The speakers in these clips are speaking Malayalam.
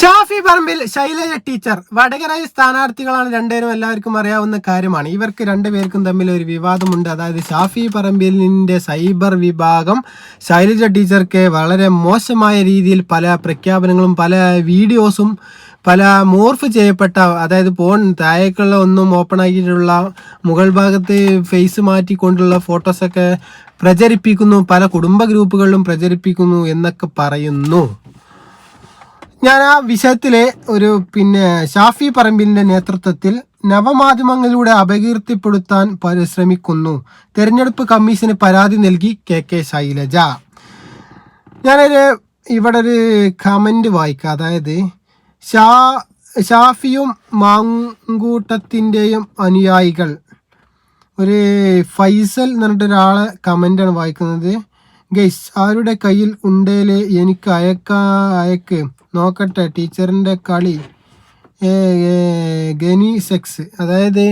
ഷാഫി പറമ്പിൽ ശൈലജ ടീച്ചർ വടകരയിൽ സ്ഥാനാർത്ഥികളാണ് രണ്ടുപേരും എല്ലാവർക്കും അറിയാവുന്ന കാര്യമാണ്. ഇവർക്ക് രണ്ടുപേർക്കും തമ്മിൽ ഒരു വിവാദമുണ്ട്. അതായത് ഷാഫി പറമ്പിലിന്റെ സൈബർ വിഭാഗം ശൈലജ ടീച്ചർക്ക് വളരെ മോശമായ രീതിയിൽ പല പ്രഖ്യാപനങ്ങളും പല വീഡിയോസും പല മോർഫ് ചെയ്യപ്പെട്ട അതായത് ഫോൺ താഴേക്കുള്ള ഒന്നും ഓപ്പൺ ആക്കിയിട്ടുള്ള മുകൾ ഭാഗത്ത് ഫേസ് മാറ്റിക്കൊണ്ടുള്ള ഫോട്ടോസൊക്കെ പ്രചരിപ്പിക്കുന്നു. പല കുടുംബ ഗ്രൂപ്പുകളിലും പ്രചരിപ്പിക്കുന്നു എന്നൊക്കെ പറയുന്നു. ഞാൻ ആ വിഷയത്തിലെ ഒരു പിന്നെ ഷാഫി പറമ്പിലിന്റെ നേതൃത്വത്തിൽ നവമാധ്യമങ്ങളിലൂടെ അപകീർത്തിപ്പെടുത്താൻ പരിശ്രമിക്കുന്നു. തെരഞ്ഞെടുപ്പ് കമ്മീഷന് പരാതി നൽകി കെ കെ ശൈലജ. ഞാനൊരു ഇവിടെ ഒരു കമന്റ് വായിക്കാം. അതായത് ഷാ ഷാഫിയും മാങ്കൂട്ടത്തിന്റെയും അനുയായികൾ ഒരു ഫൈസൽ എന്ന് പറഞ്ഞിട്ട് ഒരാളെ കമന്റാണ് വായിക്കുന്നത്. ഗൈസ് ആരുടെ കയ്യിൽ ഉണ്ടേൽ എനിക്ക് അയക്കാ അയക്ക്. നോക്കട്ടെ ടീച്ചറിന്റെ കളി. ഗനി സെക്സ്. അതായത്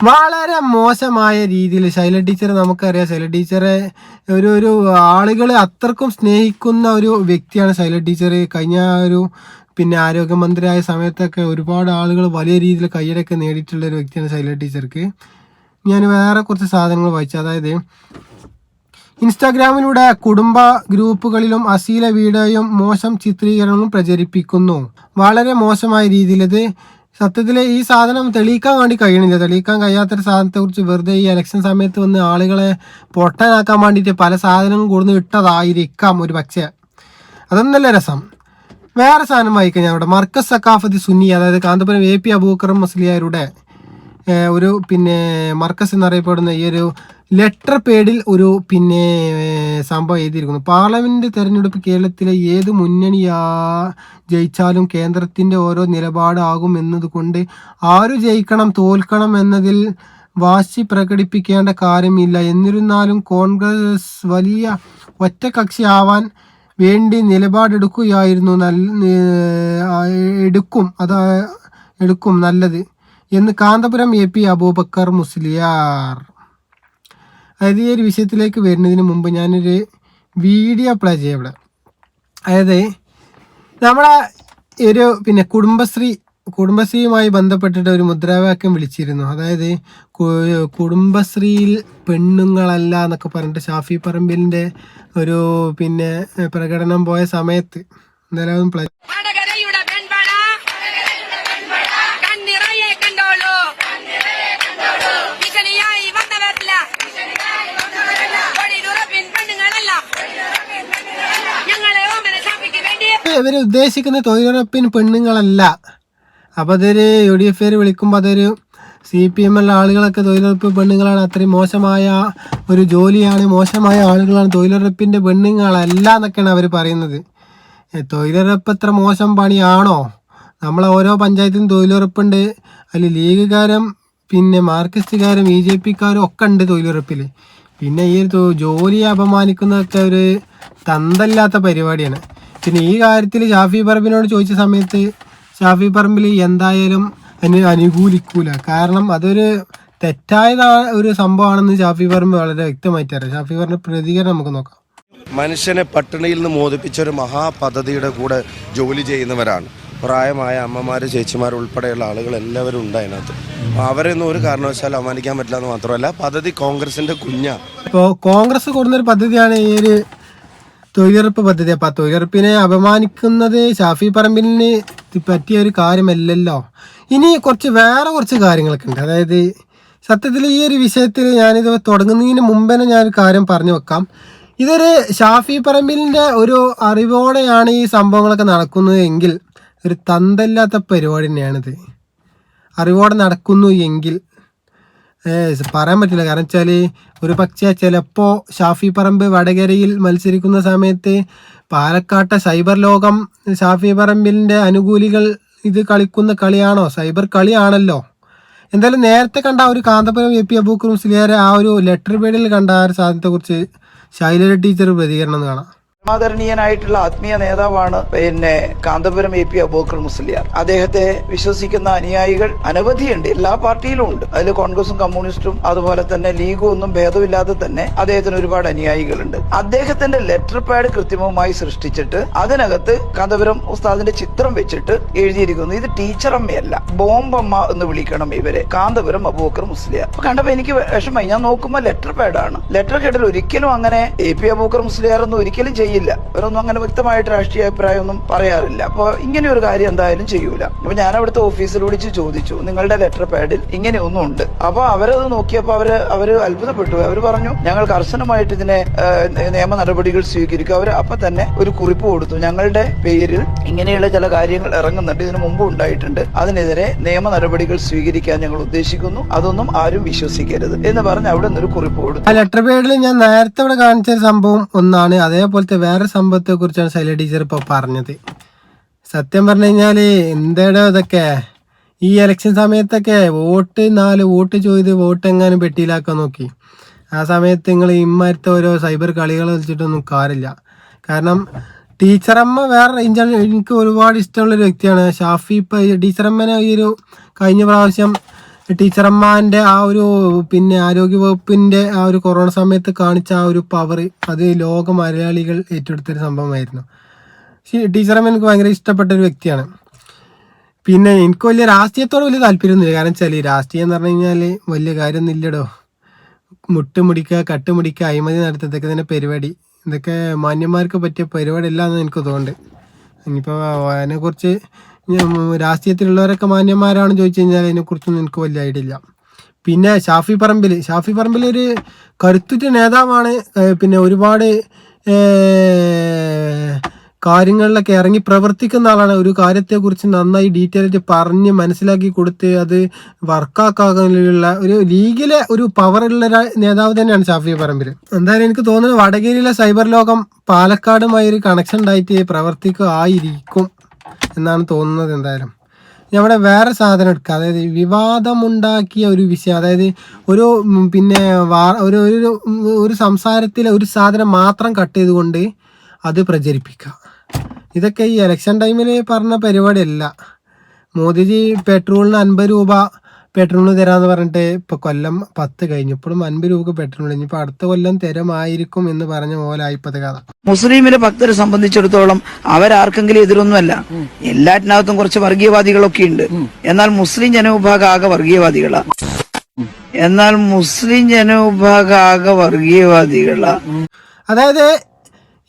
വളരെ മോശമായ രീതിയിൽ ശൈല ടീച്ചർ നമുക്കറിയാം. ശൈല ടീച്ചറെ ഒരു ഒരു ആളുകളെ അത്രക്കും സ്നേഹിക്കുന്ന ഒരു വ്യക്തിയാണ് ശൈല ടീച്ചർ കഴിഞ്ഞ ഒരു പിന്നെ ആരോഗ്യമന്ത്രിയായ സമയത്തൊക്കെ ഒരുപാട് ആളുകൾ വലിയ രീതിയിൽ കയ്യടൊക്കെ നേടിയിട്ടുള്ള ഒരു വ്യക്തിയാണ് ശൈല ടീച്ചർക്ക്. ഞാൻ വേറെ കുറച്ച് സാധനങ്ങൾ വായിച്ചു. അതായത് ഇൻസ്റ്റാഗ്രാമിലൂടെ കുടുംബ ഗ്രൂപ്പുകളിലും അശീല വീഡിയോയും മോശം ചിത്രീകരണവും പ്രചരിപ്പിക്കുന്നു. വളരെ മോശമായ രീതിയിൽ ഇത് സത്യത്തിൽ ഈ സാധനം തെളിയിക്കാൻ വേണ്ടി കഴിയണില്ല. തെളിയിക്കാൻ കഴിയാത്തൊരു സാധനത്തെ കുറിച്ച് വെറുതെ ഈ ഇലക്ഷൻ സമയത്ത് വന്ന് ആളുകളെ പൊട്ടനാക്കാൻ വേണ്ടിയിട്ട് പല സാധനങ്ങളും കൊടുന്ന് ഇട്ടതായിരിക്കാം ഒരു പക്ഷേ. അതൊന്നല്ല രസം. വേറെ സാധനം വായിക്കാം ഞാൻ അവിടെ മർക്കസ് സക്കാഫത്തി സുന്നി അതായത് കാന്തപുരം എ പി അബൂക്കർ മുസ്ലിയാരുടെ ഒരു പിന്നെ മർക്കസ് എന്നറിയപ്പെടുന്ന ഈ ഒരു ലെറ്റർ പേഡിൽ ഒരു പിന്നെ സംഭവം എഴുതിയിരിക്കുന്നു. പാർലമെന്റ് തെരഞ്ഞെടുപ്പ് കേരളത്തിലെ ഏത് മുന്നണിയാ ജയിച്ചാലും കേന്ദ്രത്തിന്റെ ഓരോ നിലപാടാകും എന്നതുകൊണ്ട് ആരു ജയിക്കണം തോൽക്കണം എന്നതിൽ വാശി പ്രകടിപ്പിക്കേണ്ട കാര്യമില്ല. എന്നിരുന്നാലും കോൺഗ്രസ് വലിയ ഒറ്റകക്ഷിയാവാൻ വേണ്ടി നിലപാടെടുക്കുകയായിരുന്നു നല്ല എടുക്കും അത് എടുക്കും നല്ലത്. എന്ന് കാന്തപുരം എ പി അബൂബക്കർ മുസ്ലിയാർ. അതായത് ഈ ഒരു വിഷയത്തിലേക്ക് വരുന്നതിന് മുമ്പ് ഞാനൊരു വീഡിയോ പ്ലേ ചെയ്യാം ഇവിടെ. അതായത് നമ്മളെ ഒരു പിന്നെ കുടുംബശ്രീ കുടുംബശ്രീയുമായി ബന്ധപ്പെട്ടിട്ട് ഒരു മുദ്രാവാക്യം വിളിച്ചിരുന്നു. അതായത് കുടുംബശ്രീയിൽ പെണ്ണുങ്ങളല്ല എന്നൊക്കെ പറഞ്ഞിട്ട് ഷാഫി പറമ്പിലിന്റെ ഒരു പിന്നെ പ്രകടനം പോയ സമയത്ത് എന്തായാലും ഇവർ ഉദ്ദേശിക്കുന്ന തൊഴിലുറപ്പിന് പെണ്ണുങ്ങളല്ല. അപ്പോൾ അതൊരു യു ഡി എഫ് വിളിക്കുമ്പോൾ അതൊരു സി പി എം ആളുകളൊക്കെ തൊഴിലുറപ്പ് പെണ്ണുങ്ങളാണ്. അത്രയും മോശമായ ഒരു ജോലിയാണ് മോശമായ ആളുകളാണ് തൊഴിലുറപ്പിന്റെ പെണ്ണുങ്ങളല്ല എന്നൊക്കെയാണ് അവർ പറയുന്നത്. തൊഴിലുറപ്പ് എത്ര മോശം പണിയാണോ? നമ്മളെ ഓരോ പഞ്ചായത്തിനും തൊഴിലുറപ്പുണ്ട്. അതിൽ ലീഗുകാരും പിന്നെ മാർക്സിസ്റ്റുകാരും ബി ജെ പിക്കാരും ഒക്കെ ഉണ്ട് തൊഴിലുറപ്പിൽ പിന്നെ ഈ ജോലിയെ അപമാനിക്കുന്നതൊക്കെ ഒരു തന്തല്ലാത്ത പരിപാടിയാണ്. പിന്നെ ഈ കാര്യത്തിൽ ഷാഫി പറമ്പിനോട് ചോദിച്ച സമയത്ത് ഷാഫി പറമ്പിൽ എന്തായാലും അതിന് അനുകൂലിക്കൂല. കാരണം അതൊരു തെറ്റായ ഒരു സംഭവമാണെന്ന് ഷാഫി പറമ്പ് വളരെ വ്യക്തമായിട്ട് അറിയാം ഷാഫി പറഞ്ഞ പ്രതികരണം നമുക്ക് നോക്കാം. മനുഷ്യനെ പട്ടിണിയിൽ നിന്ന് മോദിപ്പിച്ച ഒരു മഹാപദ്ധതിയുടെ കൂടെ ജോലി ചെയ്യുന്നവരാണ്. പ്രായമായ അമ്മമാർ ചേച്ചിമാർ ഉൾപ്പെടെയുള്ള ആളുകൾ എല്ലാവരും ഉണ്ട് അതിനകത്ത്. അപ്പോൾ അവരെയൊന്നും ഒരു കാരണവശാലും അവമാനിക്കാൻ പറ്റില്ല എന്ന് മാത്രമല്ല പദ്ധതി കോൺഗ്രസിന്റെ കുഞ്ഞ. ഇപ്പോൾ കോൺഗ്രസ് കൊടുന്നൊരു പദ്ധതിയാണ് ഈ ഒരു തൊഴിലുറപ്പ് പദ്ധതി. അപ്പം തൊഴിലുറപ്പിനെ അപമാനിക്കുന്നത് ഷാഫി പറമ്പിലിന് പറ്റിയ ഒരു കാര്യമല്ലല്ലോ. ഇനി കുറച്ച് വേറെ കുറച്ച് കാര്യങ്ങളൊക്കെ ഉണ്ട്. അതായത് സത്യത്തിൽ ഈ ഒരു വിഷയത്തിൽ ഞാനിത് തുടങ്ങുന്നതിന് മുമ്പേ ഞാനൊരു കാര്യം പറഞ്ഞു വെക്കാം. ഇതൊരു ഷാഫി പറമ്പിലിന്റെ ഒരു അറിവോടെയാണ് ഈ സംഭവങ്ങളൊക്കെ നടക്കുന്നത് എങ്കിൽ ഒരു തന്തല്ലാത്ത പരിപാടി തന്നെയാണിത്. അറിവോടെ നടക്കുന്നു എങ്കിൽ പറയാൻ പറ്റില്ല. കാരണം വെച്ചാൽ ഒരു പക്ഷേ ചിലപ്പോൾ ഷാഫി പറമ്പ് വടകരയിൽ മത്സരിക്കുന്ന സമയത്ത് പാലക്കാട്ടെ സൈബർ ലോകം ഷാഫി പറമ്പിലിന്റെ അനുകൂലികൾ ഇത് കളിക്കുന്ന കളിയാണോ? സൈബർ കളിയാണല്ലോ. എന്തായാലും നേരത്തെ കണ്ട ഒരു കാന്തപുരം എ പി അബൂക്കറും മുസ്ലിയാരെ ആ ഒരു ലെറ്റർ പേഡിൽ കണ്ട ആ ഒരു സാധനത്തെക്കുറിച്ച് ശൈലജ ടീച്ചർ പ്രതികരണം കാണാം. ആദരണീയനായിട്ടുള്ള ആത്മീയ നേതാവാണ് പിന്നെ കാന്തപുരം എ പി അബൂക്കർ മുസ്ലിയാർ. അദ്ദേഹത്തെ വിശ്വസിക്കുന്ന അനുയായികൾ അനവധിയുണ്ട്. എല്ലാ പാർട്ടിയിലും ഉണ്ട്. അതിൽ കോൺഗ്രസും കമ്മ്യൂണിസ്റ്റും അതുപോലെ തന്നെ ലീഗും ഒന്നും ഭേദമില്ലാതെ തന്നെ അദ്ദേഹത്തിന് ഒരുപാട് അനുയായികളുണ്ട്. അദ്ദേഹത്തിന്റെ ലെറ്റർ പാഡ് കൃത്രിമമായി സൃഷ്ടിച്ചിട്ട് അതിനകത്ത് കാന്തപുരം ഉസ്താദിന്റെ ചിത്രം വെച്ചിട്ട് എഴുതിയിരിക്കുന്നു. ഇത് ടീച്ചറമ്മയല്ല ബോംബമ്മ എന്ന് വിളിക്കണം ഇവരെ. കാന്തപുരം അബൂക്കർ മുസ്ലിയാർ. കണ്ടപ്പോ എനിക്ക് വിഷമമായി. ഞാൻ നോക്കുമ്പോൾ ലെറ്റർ പാഡാണ്. ലെറ്റർ കേട്ടിൽ ഒരിക്കലും അങ്ങനെ എ പി അബൂക്കർ മുസ്ലിയാർ ഒന്നും ഒരിക്കലും ചെയ്യില്ല ഇവരൊന്നും അങ്ങനെ വ്യക്തമായിട്ട് രാഷ്ട്രീയ അഭിപ്രായം ഒന്നും പറയാറില്ല. അപ്പൊ ഇങ്ങനെ ഒരു കാര്യം എന്തായാലും ചെയ്യൂല. അപ്പൊ ഞാൻ അവിടുത്തെ ഓഫീസിൽ വിളിച്ച് ചോദിച്ചു. നിങ്ങളുടെ ലെറ്റർ പാഡിൽ ഇങ്ങനെയൊന്നും ഉണ്ട്. അപ്പൊ അവരത് നോക്കിയപ്പോ അവർ അവർ അത്ഭുതപ്പെട്ടു. അവർ പറഞ്ഞു ഞങ്ങൾ കർശനമായിട്ട് ഇതിനെ നിയമ നടപടികൾ സ്വീകരിക്കും. അവർ അപ്പൊ തന്നെ ഒരു കുറിപ്പ് കൊടുത്തു. ഞങ്ങളുടെ പേരിൽ ഇങ്ങനെയുള്ള ചില കാര്യങ്ങൾ ഇറങ്ങുന്നുണ്ട്. ഇതിനു മുമ്പ് ഉണ്ടായിട്ടുണ്ട്. അതിനെതിരെ നിയമ നടപടികൾ സ്വീകരിക്കാൻ ഞങ്ങൾ ഉദ്ദേശിക്കുന്നു. അതൊന്നും ആരും വിശ്വസിക്കരുത്. എന്ന് പറഞ്ഞ് അവിടെ ഒരു കുറിപ്പ് കൊടുത്തു. ലെറ്റർ പേഡിൽ ഞാൻ നേരത്തെ ഇവിടെ കാണിച്ച സംഭവം ഒന്നാണ്. അതേപോലത്തെ വേറെ സംഭവത്തെ കുറിച്ചാണ് ശൈല ടീച്ചർ ഇപ്പോൾ പറഞ്ഞത്. സത്യം പറഞ്ഞു കഴിഞ്ഞാൽ എന്താടോ ഇതൊക്കെ? ഈ ഇലക്ഷൻ സമയത്തൊക്കെ വോട്ട് നാല് വോട്ട് ചെയ്ത് വോട്ട് എങ്ങാനും പെട്ടിയിലാക്കാൻ നോക്കി. ആ സമയത്ത് നിങ്ങൾ ഇമ്മാരത്തെ ഓരോ സൈബർ കളികൾ വെച്ചിട്ടൊന്നും കാര്യമില്ല. കാരണം ടീച്ചറമ്മ വേറെ റേഞ്ചാണ് എനിക്ക് ഒരുപാട് ഇഷ്ടമുള്ളൊരു വ്യക്തിയാണ്. ഷാഫി ഇപ്പം ടീച്ചറമ്മനെ ഈ ഒരു കഴിഞ്ഞ പ്രാവശ്യം ടീച്ചറമ്മാന്റെ ആ ഒരു പിന്നെ ആരോഗ്യ വകുപ്പിന്റെ ആ ഒരു കൊറോണ സമയത്ത് കാണിച്ച ആ ഒരു പവർ അത് ലോക മലയാളികൾ ഏറ്റെടുത്തൊരു സംഭവമായിരുന്നു. ടീച്ചറമ്മ എനിക്ക് ഭയങ്കര ഇഷ്ടപ്പെട്ട ഒരു വ്യക്തിയാണ്. പിന്നെ എനിക്ക് വലിയ രാഷ്ട്രീയത്തോട് വലിയ താല്പര്യമൊന്നുമില്ല. കാരണം വെച്ചാൽ രാഷ്ട്രീയം എന്ന് പറഞ്ഞു കഴിഞ്ഞാൽ വലിയ കാര്യമൊന്നും ഇല്ലടോ. മുട്ട് മുടിക്കുക കട്ട് മുടിക്കുക അഴിമതി നടത്തുക തന്നെ പരിപാടി. ഇതൊക്കെ മാന്യന്മാർക്ക് പറ്റിയ പരിപാടി അല്ല എന്ന് എനിക്ക് തോന്നുന്നുണ്ട്. ഇനിയിപ്പോൾ അതിനെക്കുറിച്ച് രാഷ്ട്രീയത്തിലുള്ളവരൊക്കെ മാന്യന്മാരാണെന്ന് ചോദിച്ചു കഴിഞ്ഞാൽ അതിനെക്കുറിച്ചൊന്നും എനിക്ക് വലിയ ഐഡിയ ഇല്ല. പിന്നെ ഷാഫി പറമ്പിൽ ഷാഫി പറമ്പിൽ ഒരു കരുത്തുറ്റ നേതാവാണ് പിന്നെ ഒരുപാട് കാര്യങ്ങളിലൊക്കെ ഇറങ്ങി പ്രവർത്തിക്കുന്ന ആളാണ്. ഒരു കാര്യത്തെക്കുറിച്ച് നന്നായി ഡീറ്റെയിൽ ആയിട്ട് പറഞ്ഞ് മനസ്സിലാക്കി കൊടുത്ത് അത് വർക്കാക്കാനുള്ള ഒരു ലീഗിലെ ഒരു പവറുള്ള നേതാവ് തന്നെയാണ് ഷാഫി പറമ്പിൽ എന്തായാലും എനിക്ക് തോന്നുന്നത് വടകരയിലെ സൈബർ ലോകം പാലക്കാടുമായി ഒരു കണക്ഷൻ ഉണ്ടായിട്ട് പ്രവർത്തിക്കുകയായിരിക്കും എന്നാണ് തോന്നുന്നത് എന്തായാലും. നമ്മുടെ വേറെ സാധനം എടുക്കുക അതായത് വിവാദമുണ്ടാക്കിയ ഒരു വിഷയം അതായത് ഒരു പിന്നെ വാ- ഒരു ഒരു ഒരു സംസാരത്തിലെ ഒരു സാധനം മാത്രം കട്ട് ചെയ്തുകൊണ്ട് അത് പ്രചരിപ്പിക്കുക. ഇതൊക്കെ ഈ ഇലക്ഷൻ ടൈമിൽ പറഞ്ഞ പരിപാടിയല്ല. മോദിജി പെട്രോളിന് അൻപത് രൂപ പെട്രോളിന് തരാന്ന് പറഞ്ഞിട്ട് ഇപ്പൊ കൊല്ലം പത്ത് കഴിഞ്ഞു. ഇപ്പോഴും അൻപത് രൂപ പെട്രോൾ ഇനിയിപ്പോ അടുത്ത കൊല്ലം തരമായിരിക്കും എന്ന് പറഞ്ഞ പോലെ ആയിപ്പത് കഥ. മുസ്ലിമിലെ ഭക്തരെ സംബന്ധിച്ചിടത്തോളം അവരാർക്കെങ്കിലും എതിരൊന്നുമല്ല. എല്ലാറ്റിനകത്തും കുറച്ച് വർഗീയവാദികളൊക്കെ ഉണ്ട്. എന്നാൽ മുസ്ലിം ജനവിഭാഗം ആകെ വർഗീയവാദികളാ. എന്നാൽ മുസ്ലിം ജനവിഭാഗം ആകെ വർഗീയവാദികളാ. അതായത്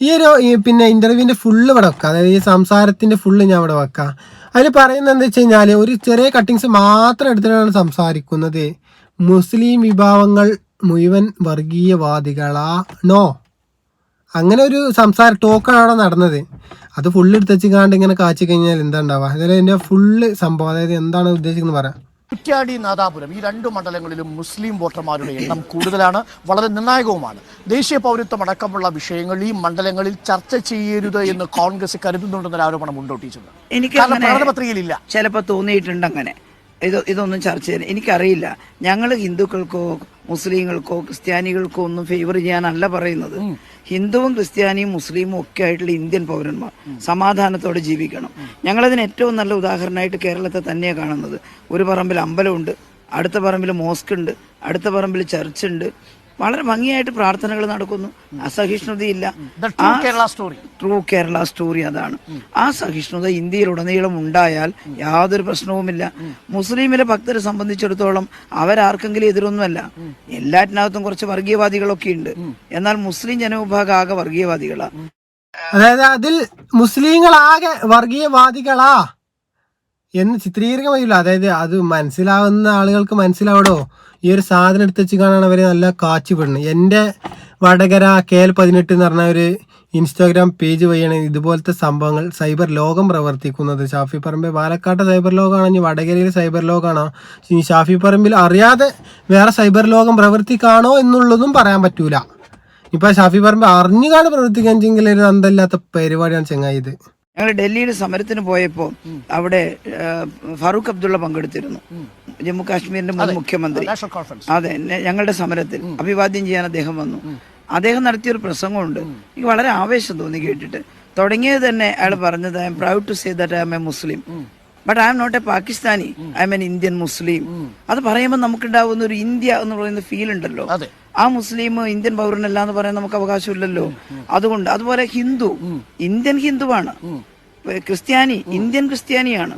ഈ ഒരു പിന്നെ ഇന്റർവ്യൂവിന്റെ ഫുള്ള് ഇവിടെ വെക്കാം. അതായത് ഈ സംസാരത്തിന്റെ ഫുള്ള് ഞാൻ ഇവിടെ വെക്കാം. അതിൽ പറയുന്നത് എന്താ വെച്ച് കഴിഞ്ഞാൽ ഒരു ചെറിയ കട്ടിങ്സ് മാത്രം എടുത്തിട്ടാണ് സംസാരിക്കുന്നത്. മുസ്ലിം വിഭാഗങ്ങൾ മുഴുവൻ വർഗീയവാദികളാണോ അങ്ങനെ ഒരു സംസാര ടോക്കാണ് നടന്നത്. അത് ഫുള്ള് എടുത്ത് വെച്ചിക്കാണ്ട് ഇങ്ങനെ കാച്ചി കഴിഞ്ഞാൽ എന്താ ഉണ്ടാവുക? അതായത് എന്റെ ഫുള്ള് സംഭവം അതായത് എന്താണ് ഉദ്ദേശിക്കുന്നത് പറയാം. കുറ്റ്യാടി നാദാപുരം. ഈ രണ്ട് മണ്ഡലങ്ങളിലും മുസ്ലിം വോട്ടർമാരുടെ എണ്ണം കൂടുതലാണ് വളരെ നിർണായകവുമാണ്. ദേശീയ പൗരത്വം അടക്കമുള്ള വിഷയങ്ങൾ ഈ മണ്ഡലങ്ങളിൽ ചർച്ച ചെയ്യരുത് എന്ന് കോൺഗ്രസ് കരുതുന്നുണ്ടെന്നൊരു ആരോപണം ഉണ്ടോ ടീച്ചർ എനിക്ക് പ്രകടനപത്രികയിലില്ല ചിലപ്പോൾ തോന്നിയിട്ടുണ്ട് അങ്ങനെ. ഇത് ഇതൊന്നും ചർച്ച ചെയ്യാൻ എനിക്കറിയില്ല. ഞങ്ങൾ ഹിന്ദുക്കൾക്കോ മുസ്ലിങ്ങൾക്കോ ക്രിസ്ത്യാനികൾക്കോ ഒന്നും ഫേവർ ചെയ്യാനല്ല പറയുന്നത്. ഹിന്ദുവും ക്രിസ്ത്യാനിയും മുസ്ലിമും ഒക്കെ ആയിട്ടുള്ള ഇന്ത്യൻ പൗരന്മാർ സമാധാനത്തോടെ ജീവിക്കണം. ഞങ്ങളതിന് ഏറ്റവും നല്ല ഉദാഹരണമായിട്ട് കേരളത്തെ തന്നെയാണ് കാണുന്നത്. ഒരു പറമ്പിൽ അമ്പലമുണ്ട് അടുത്ത പറമ്പിൽ മോസ്ക് ഉണ്ട് അടുത്ത പറമ്പിൽ ചർച്ച് ഉണ്ട് വളരെ ഭംഗിയായിട്ട് പ്രാർത്ഥനകൾ നടക്കുന്നു. അസഹിഷ്ണുതയില്ല. Kerala story true Kerala story അതാണ്. ആ സഹിഷ്ണുത ഇന്ത്യയിലുടനീളം ഉണ്ടായാൽ യാതൊരു പ്രശ്നവുമില്ല. മുസ്ലിമിലെ ഭക്തരെ സംബന്ധിച്ചിടത്തോളം അവരാർക്കെങ്കിലും എതിരൊന്നുമല്ല. എല്ലാറ്റിനകത്തും കുറച്ച് വർഗീയവാദികളൊക്കെ ഉണ്ട്. എന്നാൽ മുസ്ലിം ജനവിഭാഗം ആകെ വർഗീയവാദികളാ. അതായത് അതിൽ മുസ്ലിങ്ങളാകെ വർഗീയവാദികളാ. എന്ന് ചിത്രീകരിക്കാൻ അതായത് അത് മനസ്സിലാവുന്ന ആളുകൾക്ക് മനസ്സിലാവടോ ഈ ഒരു സാധനം എടുത്ത് വെച്ച് കാണാൻ അവർ നല്ല കാച്ചി പെടുന്നത് എന്റെ വടകര കെ എൽ പതിനെട്ട് എന്ന് പറഞ്ഞ ഒരു ഇൻസ്റ്റാഗ്രാം പേജ് വഴിയാണ് ഇതുപോലത്തെ സംഭവങ്ങൾ സൈബർ ലോകം പ്രവർത്തിക്കുന്നത്. ഷാഫി പറമ്പിൽ പാലക്കാട്ടെ സൈബർ ലോകമാണോ ഇനി വടകരയിലെ സൈബർ ലോകമാണോ? ഇനി ഷാഫി പറമ്പിൽ അറിയാതെ വേറെ സൈബർ ലോകം പ്രവർത്തിക്കാണോ എന്നുള്ളതും പറയാൻ പറ്റൂല. ഇപ്പൊ ഷാഫി പറമ്പിൽ അറിഞ്ഞുകാണ് പ്രവർത്തിക്കാൻ ചെങ്കിൽ ഒരു അന്തമില്ലാത്ത പരിപാടിയാണ് ചെങ്ങായി ഞങ്ങൾ ഡൽഹിയിൽ സമരത്തിന് പോയപ്പോൾ അവിടെ ഫറൂഖ് അബ്ദുള്ള പങ്കെടുത്തിരുന്നു. ജമ്മു കാശ്മീരിന്റെ മുൻ മുഖ്യമന്ത്രി. അതെ ഞങ്ങളുടെ സമരത്തിൽ അഭിവാദ്യം ചെയ്യാൻ അദ്ദേഹം വന്നു. അദ്ദേഹം നടത്തിയൊരു പ്രസംഗമുണ്ട്. എനിക്ക് വളരെ ആവേശം തോന്നി കേട്ടിട്ട്. തുടങ്ങിയത് തന്നെ അയാൾ പറഞ്ഞത് I'm proud to say that I'm a Muslim but I'm not a Pakistani I'm an Indian Muslim അത് പറയുമ്പോൾ നമുക്കുണ്ടാവുന്ന ഒരു ഇന്ത്യ എന്ന് പറയുന്ന ഫീൽ ഉണ്ടല്ലോ. ആ മുസ്ലിം ഇന്ത്യൻ പൗരനല്ല എന്ന് പറയാൻ നമുക്ക് അവകാശമില്ലല്ലോ. അതുകൊണ്ട് അതുപോലെ ഹിന്ദു ഇന്ത്യൻ ഹിന്ദുവാണ്. ക്രിസ്ത്യാനി ഇന്ത്യൻ ക്രിസ്ത്യാനിയാണ്.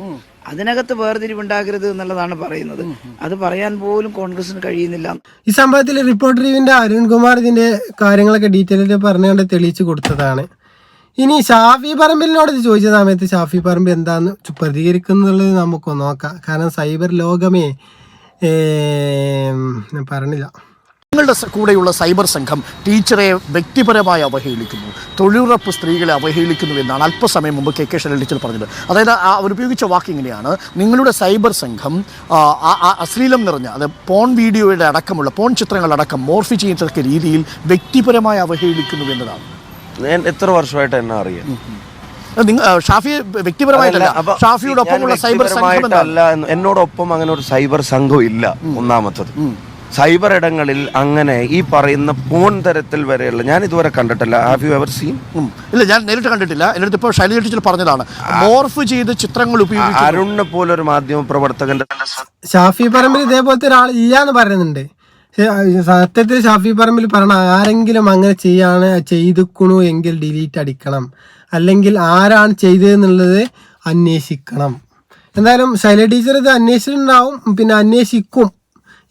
അതിനകത്ത് വേർതിരിവുണ്ടാകരുത് എന്നുള്ളതാണ് പറയുന്നത്. അത് പറയാൻ പോലും കോൺഗ്രസിന് കഴിയുന്നില്ല. ഈ സംഭവത്തിൽ റിപ്പോർട്ടർ റിവിന്റെ അരുൺകുമാർ ഇതിന്റെ കാര്യങ്ങളൊക്കെ ഡീറ്റെയിൽ പറഞ്ഞുകൊണ്ട് തെളിയിച്ചു കൊടുത്തതാണ്. ഇനി ഷാഫി പറമ്പിലിനോട് ചോദിച്ച സമയത്ത് ഷാഫി പറമ്പ് എന്താന്ന് പ്രതികരിക്കുന്നുള്ളത് നമുക്ക് നോക്കാം. കാരണം സൈബർ ലോകമേ പറഞ്ഞില്ല. നിങ്ങളുടെ കൂടെയുള്ള സൈബർ സംഘം ടീച്ചറെ വ്യക്തിപരമായി അവഹേളിക്കുന്നു. തൊഴിലുറപ്പ് സ്ത്രീകളെ അവഹേളിക്കുന്നു എന്നാണ് അല്പസമയം മുമ്പ് കെ കെ ശൈലജ ടീച്ചർ പറഞ്ഞത്. അതായത് ആ അവർ ഉപയോഗിച്ച വാക്ക് ഇങ്ങനെയാണ്. നിങ്ങളുടെ സൈബർ സംഘം അശ്ലീലം നിറഞ്ഞ അത് പോൺ വീഡിയോയുടെ അടക്കമുള്ള പോൺ ചിത്രങ്ങളടക്കം മോർഫി ചെയ്യത്തക്ക രീതിയിൽ വ്യക്തിപരമായി അവഹേളിക്കുന്നു എന്നതാണ്. ഞാൻ എത്ര വർഷമായിട്ട് എന്നെ അറിയാം. ഷാഫി വ്യക്തിപരമായിട്ടല്ല. സൈബർ സംഘം എന്നോടൊപ്പം അങ്ങനെ ഒരു സൈബർ സംഘം ഇല്ല ഒന്നാമത്തത്. സൈബർ ഇടങ്ങളിൽ അങ്ങനെ ഈ പറയുന്ന പോൺ തരത്തിൽ വരെയുള്ള ഞാൻ ഇതുവരെ കണ്ടിട്ടില്ല. ഹാവ് യു എവർ സീൻ ഇല്ല ഞാൻ നേരിട്ട് കണ്ടിട്ടില്ല. എന്റെ അടുത്ത് ഇപ്പോൾ ശൈലജ ടീച്ചർ പറഞ്ഞതാണ്. മോർഫ് ചെയ്ത് ചിത്രങ്ങൾ ഉപയോഗിച്ച് അരുണിനെ പോലൊരു മാധ്യമ പ്രവർത്തകന്റെ ഷാഫി പറമ്പിൽ ഇതേപോലത്തെ ഒരാൾ ഇല്ല എന്ന് പറയുന്നുണ്ട് സത്യത്തിൽ ഷാഫി പറമ്പിൽ പറഞ്ഞ ആരെങ്കിലും അങ്ങനെ ചെയ്യാണ് ചെയ്തുക്കണു എങ്കിൽ ഡിലീറ്റ് അടിക്കണം. അല്ലെങ്കിൽ ആരാണ് ചെയ്തതെന്നുള്ളത് അന്വേഷിക്കണം. എന്തായാലും ശൈല ടീച്ചർ ഇത് അന്വേഷിച്ചിട്ടുണ്ടാവും പിന്നെ അന്വേഷിക്കും.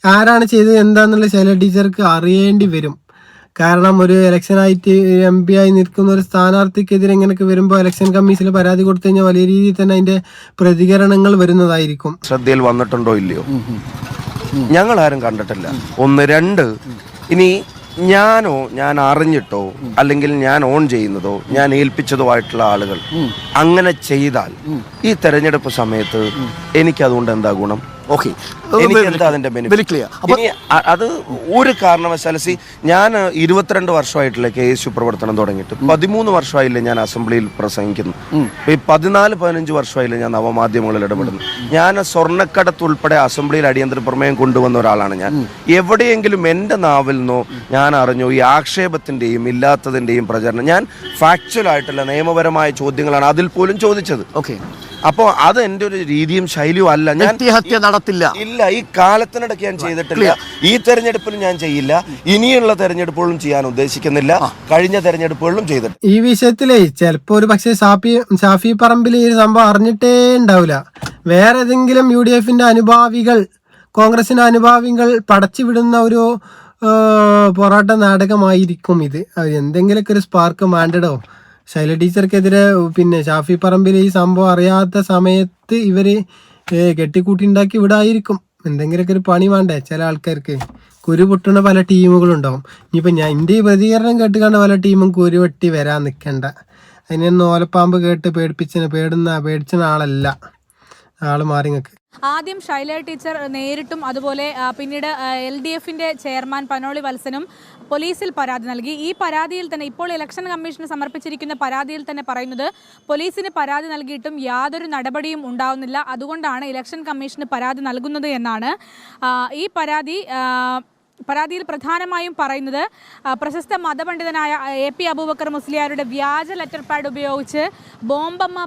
ആരാണ് ചെയ്തത് എന്താണെന്നുള്ള ശൈല ടീച്ചർക്ക് അറിയേണ്ടി വരും. കാരണം ഒരു ഇലക്ഷനായിട്ട് എം പി ആയി നിൽക്കുന്ന ഒരു സ്ഥാനാർത്ഥിക്കെതിരെ ഇങ്ങനെയൊക്കെ വരുമ്പോൾ ഇലക്ഷൻ കമ്മീഷനിൽ പരാതി കൊടുത്തു കഴിഞ്ഞാൽ വലിയ രീതിയിൽ തന്നെ അതിന്റെ പ്രതികരണങ്ങൾ വരുന്നതായിരിക്കും. ശ്രദ്ധയിൽ വന്നിട്ടുണ്ടോ ഇല്ലയോ? ഞങ്ങൾ ആരും കണ്ടിട്ടില്ല. ഒന്ന് രണ്ട്. ഇനി ഞാനോ ഞാൻ അറിഞ്ഞിട്ടോ അല്ലെങ്കിൽ ഞാൻ ഓൺ ചെയ്യുന്നതോ ഞാൻ ഏൽപ്പിച്ചതോ ആയിട്ടുള്ള ആളുകൾ അങ്ങനെ ചെയ്താൽ ഈ തെരഞ്ഞെടുപ്പ് സമയത്ത് എനിക്കതുകൊണ്ട് എന്താ ഗുണം? ഓക്കെ. അത് ഒരു കാരണവശാലും സി ഞാൻ ഇരുപത്തിരണ്ട് വർഷമായിട്ടില്ല കെ എസ് യു പ്രവർത്തനം തുടങ്ങിയിട്ട് പതിമൂന്ന് വർഷമായില്ലേ ഞാൻ അസംബ്ലിയിൽ പ്രസംഗിക്കുന്നു. ഈ പതിനാല് പതിനഞ്ച് വർഷമായില്ലേ ഞാൻ നവമാധ്യമങ്ങളിൽ ഇടപെടുന്നു. ഞാൻ സ്വർണക്കടത്ത് ഉൾപ്പെടെ അസംബ്ലിയിൽ അടിയന്തര പ്രമേയം കൊണ്ടുവന്ന ഒരാളാണ് ഞാൻ. എവിടെയെങ്കിലും എന്റെ നാവിൽ നിന്നോ ഞാൻ അറിഞ്ഞു ഈ ആക്ഷേപത്തിന്റെയും ഇല്ലാത്തതിന്റെയും പ്രചരണം. ഞാൻ ഫാക്ച്വൽ ആയിട്ടുള്ള നിയമപരമായ ചോദ്യങ്ങളാണ് അതിൽ പോലും ചോദിച്ചത്. ഓക്കെ അപ്പോൾ അത് എന്റെ ഒരു രീതിയും ശൈലിയും അല്ല. ഞാൻ നടത്തില്ല. ഇല്ല. ഈ കാലത്തിനിടയ്ക്ക് ഞാൻ ചെയ്തിട്ടില്ല. ഈ തെരഞ്ഞെടുപ്പിൽ ഞാൻ ചെയ്യില്ല. ഇനിയുള്ള തെരഞ്ഞെടുപ്പുകളും ചെയ്യാൻ ഉദ്ദേശിക്കുന്നില്ല. കഴിഞ്ഞ തെരഞ്ഞെടുപ്പുകളിലും ചെയ്തിട്ടില്ല. ഈ വിഷയത്തിലേ ചിലപ്പോ ഒരു പക്ഷേ ഷാഫി ഷാഫി പറമ്പിൽ ഈ സംഭവം അറിഞ്ഞിട്ടേ ഉണ്ടാവില്ല. വേറെ ഏതെങ്കിലും യു ഡി എഫിന്റെ അനുഭാവികൾ കോൺഗ്രസിന്റെ അനുഭാവികൾ പടച്ചു വിടുന്ന ഒരു പൊറാട്ട പോരാട്ട നാടകമായിരിക്കും ഇത്. എന്തെങ്കിലുമൊക്കെ ഒരു സ്പാർക്ക് മാൻഡഡോ ശൈല ടീച്ചർക്കെതിരെ പിന്നെ ഷാഫി പറമ്പിൽ ഈ സംഭവം അറിയാത്ത സമയത്ത് ഇവർ കെട്ടിക്കൂട്ടി കെട്ടിക്കൂട്ടിണ്ടാക്കി വിടായിരിക്കും. എന്തെങ്കിലുമൊക്കെ ഒരു പണി വേണ്ടേ ചില ആൾക്കാർക്ക്? കുരു പൊട്ടുന്ന പല ടീമുകളുണ്ടാവും. ഇനിയിപ്പോൾ ഞാൻ എന്റെ ഈ പ്രതികരണം കേട്ട് കണ്ട പല ടീമും കുരു വെട്ടി വരാൻ നിൽക്കണ്ട അതിനൊന്നും ഓലപ്പാമ്പ് കേട്ട് പേടിപ്പിച്ച പേടുന്ന പേടിച്ചുന്ന ആളല്ല. ആൾ മാറി നിൽക്ക് ആദ്യം ഷൈല ടീച്ചർ നേരിട്ടും അതുപോലെ പിന്നീട് എൽ ഡി എഫിന്റെ ചെയർമാൻ പനോളി വത്സനും പോലീസിൽ പരാതി നൽകി. ഈ പരാതിയിൽ തന്നെ ഇപ്പോൾ ഇലക്ഷൻ കമ്മീഷന് സമർപ്പിച്ചിരിക്കുന്ന പരാതിയിൽ തന്നെ പറയുന്നത് പോലീസിന് പരാതി നൽകിയിട്ടും യാതൊരു നടപടിയും ഉണ്ടാവുന്നില്ല. അതുകൊണ്ടാണ് ഇലക്ഷൻ കമ്മീഷന് പരാതി നൽകുന്നത് എന്നാണ്. ഈ പരാതി പരാതിയിൽ പ്രധാനമായും പറയുന്നത് പ്രശസ്ത മതപണ്ഡിതനായ എ പി അബൂബക്കർ മുസ്ലിയാരുടെ വ്യാജ ലെറ്റർ പാഡ് ഉപയോഗിച്ച് ബോംബമ്മ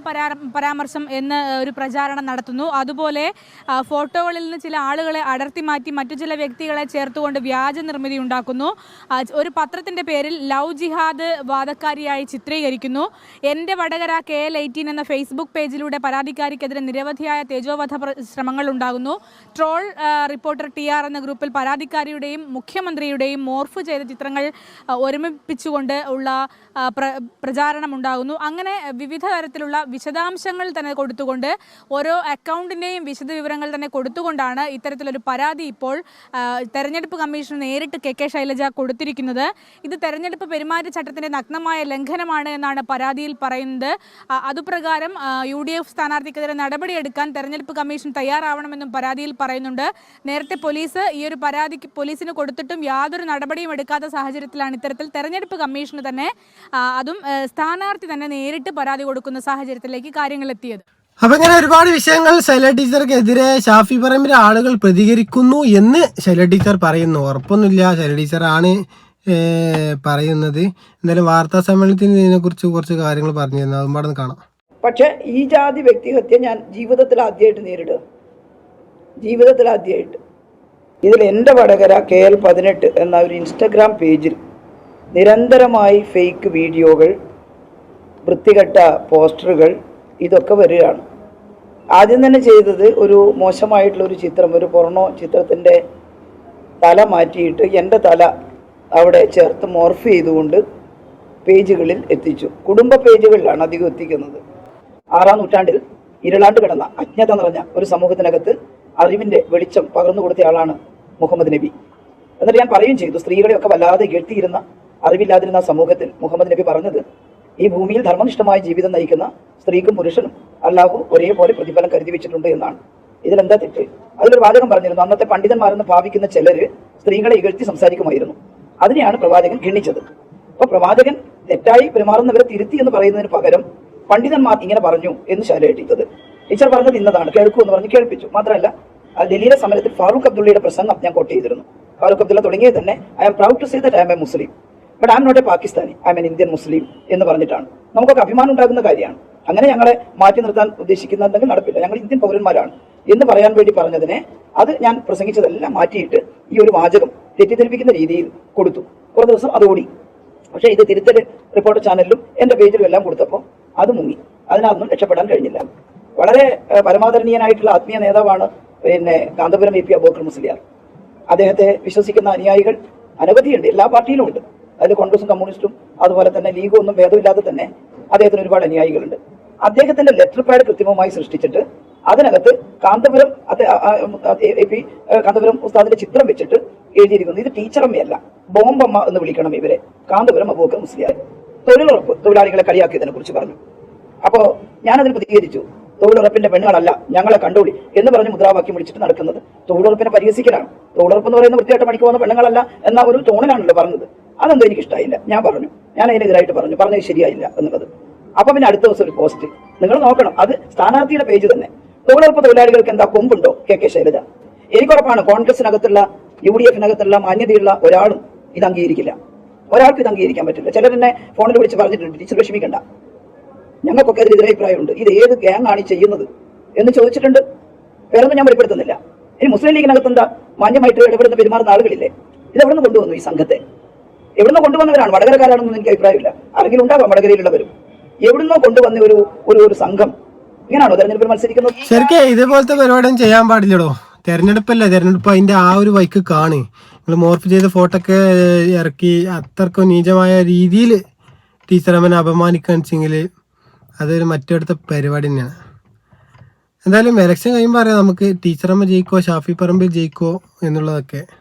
പരാമർശം എന്ന് ഒരു പ്രചാരണം നടത്തുന്നു. അതുപോലെ ഫോട്ടോകളിൽ നിന്ന് ചില ആളുകളെ അടർത്തി മാറ്റി മറ്റു ചില വ്യക്തികളെ ചേർത്തുകൊണ്ട് വ്യാജ നിർമ്മിതി ഉണ്ടാക്കുന്നു. ഒരു പത്രത്തിന്റെ പേരിൽ ലവ് ജിഹാദ് വാദക്കാരിയായി ചിത്രീകരിക്കുന്നു. എന്റെ വടകര കെ എൽ എയ്റ്റീൻ എന്ന ഫേസ്ബുക്ക് പേജിലൂടെ പരാതിക്കാരിക്കെതിരെ നിരവധിയായ തേജോവധ ശ്രമങ്ങൾ ഉണ്ടാകുന്നു. ട്രോൾ റിപ്പോർട്ടർ ടി ആർ എന്ന ഗ്രൂപ്പിൽ പരാതിക്കാരിയുടെയും മുഖ്യമന്ത്രിയുടെയും മോർഫ് ചെയ്ത ചിത്രങ്ങൾ ഒരുമിപ്പിച്ചുകൊണ്ട് ഉള്ള പ്ര- പ്രചാരണം ഉണ്ടാകുന്നു അങ്ങനെ വിവിധ തരത്തിലുള്ള വിശദാംശങ്ങൾ തന്നെ കൊടുത്തുകൊണ്ട് ഓരോ അക്കൗണ്ടിന്റെയും വിശദവിവരങ്ങൾ തന്നെ കൊടുത്തുകൊണ്ടാണ് ഇത്തരത്തിലൊരു പരാതി ഇപ്പോൾ തെരഞ്ഞെടുപ്പ് കമ്മീഷന് നേരിട്ട് കെ കെ ശൈലജ കൊടുത്തിരിക്കുന്നത്. ഇത് തെരഞ്ഞെടുപ്പ് പെരുമാറ്റച്ചട്ടത്തിന്റെ നഗ്നമായ ലംഘനമാണ് എന്നാണ് പരാതിയിൽ പറയുന്നത്. അതുപ്രകാരം യു ഡി എഫ് സ്ഥാനാർത്ഥിക്കെതിരെ നടപടിയെടുക്കാൻ തെരഞ്ഞെടുപ്പ് കമ്മീഷൻ തയ്യാറാവണമെന്നും പരാതിയിൽ പറയുന്നുണ്ട്. നേരത്തെ പോലീസ് ഈ ഒരു പരാതിക്ക് പോലീസിന് കൊടുത്തിട്ടും യാതൊരു നടപടിയും എടുക്കാത്ത സാഹചര്യത്തിലാണ് ഇത്തരത്തിൽ തെരഞ്ഞെടുപ്പ് കമ്മീഷന് തന്നെ അതും സ്ഥാനാർത്ഥി തന്നെ നേരിട്ട് പരാതി കൊടുക്കുന്ന സാഹചര്യത്തിലേക്ക് കാര്യങ്ങൾ എത്തിയത്. അപ്പൊ ഇങ്ങനെ ഒരുപാട് വിഷയങ്ങൾ ശൈല ടീച്ചർക്കെതിരെ ഷാഫി പറമ്പിലെ ആളുകൾ പ്രതികരിക്കുന്നു എന്ന് ശൈല ടീച്ചർ പറയുന്നു. ഉറപ്പൊന്നുമില്ല ശൈല ടീച്ചറാണ് പറയുന്നത്. എന്തായാലും വാർത്താ സമ്മേളനത്തിൽ ഇതിനെക്കുറിച്ച് കുറച്ച് കാര്യങ്ങൾ പറഞ്ഞു പറഞ്ഞിരുന്നു അതും പാടെ കാണാം. പക്ഷെ ഈ ജാതി വ്യക്തിഹത്യ ഞാൻ ജീവിതത്തിൽ ആദ്യമായിട്ട് നേരിടുക. ജീവിതത്തിൽ ആദ്യമായിട്ട്. ഇതിൽ എന്റെ വടകര കെ എൽ പതിനെട്ട് എന്ന ഒരു ഇൻസ്റ്റഗ്രാം പേജിൽ നിരന്തരമായി ഫേക്ക് വീഡിയോകൾ വൃത്തികെട്ട പോസ്റ്ററുകൾ ഇതൊക്കെ വരികയാണ്. ആദ്യം തന്നെ ചെയ്തത് ഒരു മോശമായിട്ടുള്ള ഒരു ചിത്രം ഒരു പൊറണോ ചിത്രത്തിന്റെ തല മാറ്റിയിട്ട് എന്റെ തല അവിടെ ചേർത്ത് മോർഫ് ചെയ്തുകൊണ്ട് പേജുകളിൽ എത്തിച്ചു. കുടുംബ പേജുകളിലാണ് അധികം എത്തിക്കുന്നത്. ആറാം നൂറ്റാണ്ടിൽ ഇരുളാണ്ട് കിടന്ന അജ്ഞത നിറഞ്ഞ ഒരു സമൂഹത്തിനകത്ത് അറിവിന്റെ വെളിച്ചം പകർന്നു കൊടുത്തയാളാണ് മുഹമ്മദ് നബി. എന്നിട്ട് ഞാൻ പറയുകയും ചെയ്തു സ്ത്രീകളെയൊക്കെ വല്ലാതെ എഴുത്തിയിരുന്ന അറിവില്ലാതിരുന്ന സമൂഹത്തിൽ മുഹമ്മദ് നബി പറഞ്ഞത് ഈ ഭൂമിയിൽ ധർമ്മനിഷ്ഠമായ ജീവിതം നയിക്കുന്ന സ്ത്രീക്കും പുരുഷനും അല്ലാഹു ഒരേപോലെ പ്രതിഫലം കരുതി വെച്ചിട്ടുണ്ട് എന്നാണ്. ഇതിലെന്താ തെറ്റ്? അതിലൊരു വാചകം പറഞ്ഞിരുന്നു അന്നത്തെ പണ്ഡിതന്മാരെന്ന് ഭാവിക്കുന്ന ചിലര് സ്ത്രീകളെ ഇകഴ്ത്തി സംസാരിക്കുമായിരുന്നു. അതിനെയാണ് പ്രവാചകൻ ഗണ്ണിച്ചത് അപ്പൊ പ്രവാചകൻ തെറ്റായി പെരുമാറുന്നവരെ തിരുത്തി എന്ന് പറയുന്നതിന് പകരം പണ്ഡിതന്മാർ ഇങ്ങനെ പറഞ്ഞു എന്ന് ശാല ടീച്ചർ ടീച്ചർ പറഞ്ഞത് ഇന്നതാണ് കേൾക്കൂ എന്ന് പറഞ്ഞ് കേൾപ്പിച്ചു. മാത്രമല്ല ഡൽഹിയിലെ സമരത്തിൽ ഫാറൂഖ് അബ്ദുള്ളയുടെ പ്രസംഗം ഞാൻ കോട്ട് ചെയ്തിരുന്നു. ഫാറൂഖ് അബ്ദുള്ള തുടങ്ങിയത് തന്നെ I'm proud to say that I'm a Muslim but I'm not a Pakistani I'm an Indian Muslim എന്ന് പറഞ്ഞിട്ടാണ്. നമുക്കൊക്കെ അഭിമാനം ഉണ്ടാകുന്ന കാര്യമാണ്. അങ്ങനെ ഞങ്ങളെ മാറ്റി നിർത്താൻ ഉദ്ദേശിക്കുന്നുണ്ടെങ്കിൽ നടപ്പില്ല. ഞങ്ങൾ ഇന്ത്യൻ പൗരന്മാരാണ് എന്ന് പറയാൻ വേണ്ടി പറഞ്ഞതിനെ അത് ഞാൻ പ്രസംഗിച്ചതെല്ലാം മാറ്റിയിട്ട് ഈ ഒരു വാചകം തെറ്റിദ്ധരിപ്പിക്കുന്ന രീതിയിൽ കൊടുത്തു. കുറേ ദിവസം അത് ഓടി. പക്ഷേ ഇത് തിരുത്തൽ റിപ്പോർട്ട് ചാനലിലും എന്റെ പേജിലും എല്ലാം കൊടുത്തപ്പോൾ അത് മുങ്ങി. അതിനൊന്നും രക്ഷപ്പെടാൻ കഴിഞ്ഞില്ല. വളരെ പരമാദരണീയനായിട്ടുള്ള ആത്മീയ നേതാവാണ് പിന്നെ കാന്തപുരം എ പി അബൂക്കർ മുസ്ലിയാർ. അദ്ദേഹത്തെ വിശ്വസിക്കുന്ന അനുയായികൾ അനവധിയുണ്ട് എല്ലാ പാർട്ടിയിലും ഉണ്ട്. അതിൽ കോൺഗ്രസും കമ്മ്യൂണിസ്റ്റും അതുപോലെ തന്നെ ലീഗും ഒന്നും ഭേദമില്ലാതെ തന്നെ അദ്ദേഹത്തിന് ഒരുപാട് അനുയായികളുണ്ട്. അദ്ദേഹത്തിന്റെ ലെറ്റർ പാഡ് കൃത്രിമമായി സൃഷ്ടിച്ചിട്ട് അതിനകത്ത് കാന്തപുരം എ- പി കാന്തപുരം ഉസ്താദിന്റെ ചിത്രം വെച്ചിട്ട് എഴുതിയിരിക്കുന്നു. ഇത് ടീച്ചറമ്മയല്ല ബോംബമ്മ എന്ന് വിളിക്കണം ഇവരെ. കാന്തപുരം അബൂക്കർ മുസ്ലിയാർ. തൊഴിലുറപ്പ് തൊഴിലാളികളെ കളിയാക്കിയതിനെ കുറിച്ച് പറഞ്ഞു. അപ്പോ ഞാനതിന് പ്രതികരിച്ചു. തൊഴിലുറപ്പിന്റെ പെണ്ണുകളല്ല ഞങ്ങളെ കണ്ടോളി എന്ന് പറഞ്ഞ് മുദ്രാവാക്യം വിളിച്ചിട്ട് നടക്കുന്നത് തൊഴിലുറപ്പിനെ പരിഹസിക്കലാണ്. തൊഴിലുറപ്പ് എന്ന് പറയുന്ന വൃത്തിയായിട്ട് പണിക്ക് പോകുന്ന പെണ്ണുങ്ങളല്ല എന്ന ഒരു ടോണിലാണല്ലോ പറഞ്ഞത്. അതെന്തോ എനിക്ക് ഇഷ്ടമായില്ല ഞാൻ പറഞ്ഞു. ഞാൻ അതിനെതിരായിട്ട് പറഞ്ഞു. പറഞ്ഞത് ശരിയായില്ല എന്നുള്ളത്. അപ്പൊ പിന്നെ അടുത്ത ദിവസം ഒരു പോസ്റ്റ്. നിങ്ങൾ നോക്കണം. അത് സ്ഥാനാർത്ഥിയുടെ പേജ് തന്നെ. തൊഴിലുറപ്പ് തൊഴിലാളികൾക്ക് എന്താ കൊമ്പുണ്ടോ? K K Shailaja. എനിക്കുറപ്പാണ് കോൺഗ്രസിനകത്തുള്ള യു ഡി എഫിനകത്തുള്ള മാന്യതയുള്ള ഒരാളും ഇത് അംഗീകരിക്കില്ല. ഒരാൾക്ക് ഇത് അംഗീകരിക്കാൻ പറ്റില്ല. ചിലർ ചിലരെന്നെ ഫോണിൽ വിളിച്ച് പറഞ്ഞിട്ടുണ്ട്. ടീച്ചർ വിഷമിക്കണ്ട. ഞങ്ങൾക്കൊക്കെ അതിൽ എതിരഭിപ്രായമുണ്ട് ഇത് ഏത് ഗ്യാങ് ആണ് ചെയ്യുന്നത് എന്ന് ചോദിച്ചിട്ടുണ്ട്. വേറൊന്നും ഞാൻ വെളിപ്പെടുത്തുന്നില്ല. ഇനി മുസ്ലിം ലീഗിനകത്ത് എന്താ മാന്യമായിട്ട് ഇടപെടുന്ന പെരുമാറുന്ന ആളുകളില്ലേ? ഇത് എവിടെ കൊണ്ടുവന്നു ഈ സംഘത്തെ? എവിടുന്ന് കൊണ്ടുവന്നവരാണ്. വടകരക്കാരാണെന്നൊന്നും എനിക്ക് അഭിപ്രായമില്ല. ആരെങ്കിലും ഉണ്ടാവാം വടകരയിലുള്ളവരും. എവിടുന്നോ കൊണ്ടുവന്ന ഒരു ഒരു ഒരു സംഘം. ഇങ്ങനെയാണോ തെരഞ്ഞെടുപ്പിൽ മത്സരിക്കുന്നത്? ശരിക്കും ഇതേപോലത്തെ പരിപാടിയും ചെയ്യാൻ പാടില്ലടോ. തെരഞ്ഞെടുപ്പല്ലേ? തെരഞ്ഞെടുപ്പ് അതിന്റെ ആ ഒരു വൈക്ക് കാണ്. നിങ്ങൾ മോർഫ് ചെയ്ത ഫോട്ടോ ഒക്കെ ഇറക്കി അത്രക്കും നീചമായ രീതിയിൽ ടീച്ചർ അമ്മനെ അപമാനിക്കാൻ അപമാനിക്കുകയാണെച്ചെങ്കിൽ അതൊരു മറ്റടുത്ത പരിപാടി തന്നെയാണ്. എന്തായാലും എലക്ഷൻ കഴിയുമ്പോൾ അറിയാം നമുക്ക് ടീച്ചറമ്മ ജയിക്കോ ഷാഫി പറമ്പിൽ ജയിക്കോ എന്നുള്ളതൊക്കെ.